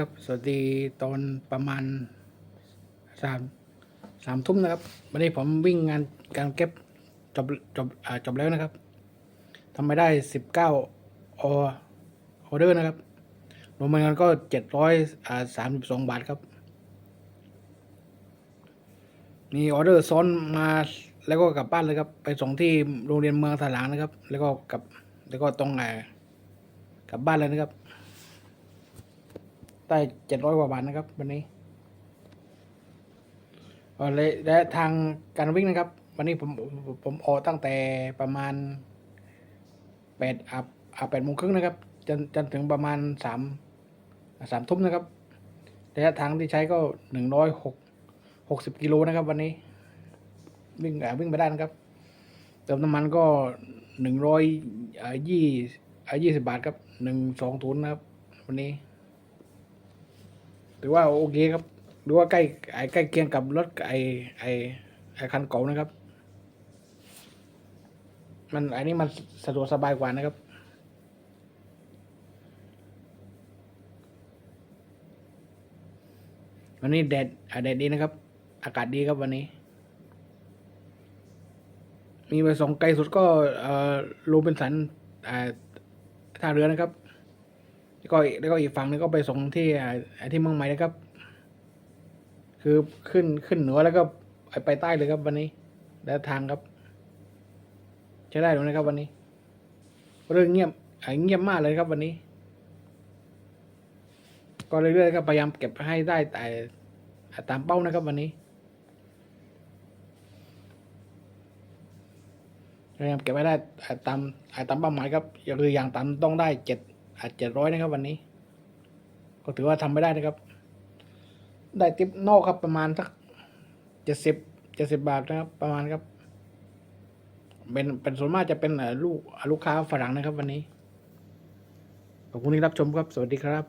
ครับ สวัสดีตอนประมาณสามสามทุ่มนะครับ วันนี้ผมวิ่งงานการเก็บจบจบอ่าจบแล้วนะครับทำไปได้สิบเก้าออเดอร์นะครับรวมเงินก็เจ็ดร้อยอ่าสามสิบสองบาทครับ มีออเดอร์ซ้อนมาแล้วก็กลับบ้านเลยครับ ไปส่งที่โรงเรียนเมืองถลางนะครับ แล้วก็กลับแล้วก็ตรงไหนกลับบ้านเลยนะครับ ได้เจ็ดร้อยกว่าบาทนะครับ วันนี้เอ่อและและทางการวิ่งนะครับ วันนี้ผมผมออกตั้งแต่ประมาณแปดอ่าอ่าแปดโมงครึ่งนะครับจนจนถึงประมาณสามสามทุ่มนะครับระยะทางที่ใช้ก็หนึ่งร้อยหกหกสิบกิโลนะครับ วันนี้ วิ่งอ่าวิ่งไปได้นะครับเติมน้ำมันก็หนึ่งร้อยยี่ยี่สิบบาทครับหนึ่งสองทุนนะครับ วันนี้ ถือว่าโอเคครับดูว่าใกล้ไอ้ใกล้เคียงกับรถไอ้ไอ้ไอ้คันเก่านะครับ มันไอ้นี่มันสะดวกสบายกว่านะครับวันนี้แดดแดดดีนะครับ อากาศดีครับวันนี้ มีไปส่งไกลสุดก็เออโรบินสันอ่าท่าเรือนะครับ แล้วก็แล้วก็อีกฝั่งนึงก็ไปส่งที่อ่าอ่าที่เมืองใหม่นะครับ คือขึ้นขึ้นเหนือแล้วก็ไปใต้เลยครับวันนี้แล้วทางครับใช้ได้เลยนะครับ วันนี้ เรื่องเงียบเงียบมากเลยครับวันนี้ ก็เรื่อยๆก็พยายามเก็บให้ได้แต่ตามเป้านะครับวันนี้พยายามเก็บให้ได้ตามตามเป้าหมายครับคืออย่างต่ำต้องได้เจ็ด อาจเจ็ดร้อยนะครับวันนี้ ก็ถือว่าทำไม่ได้นะครับ ได้ติปนอกครับประมาณสักเจ็ดสิบเจ็ดสิบบาทนะครับ ประมาณครับ เป็นเป็นส่วนมากจะเป็นลูกลูกค้าฝรั่งนะครับ วันนี้ขอบคุณที่รับชมครับ สวัสดีครับ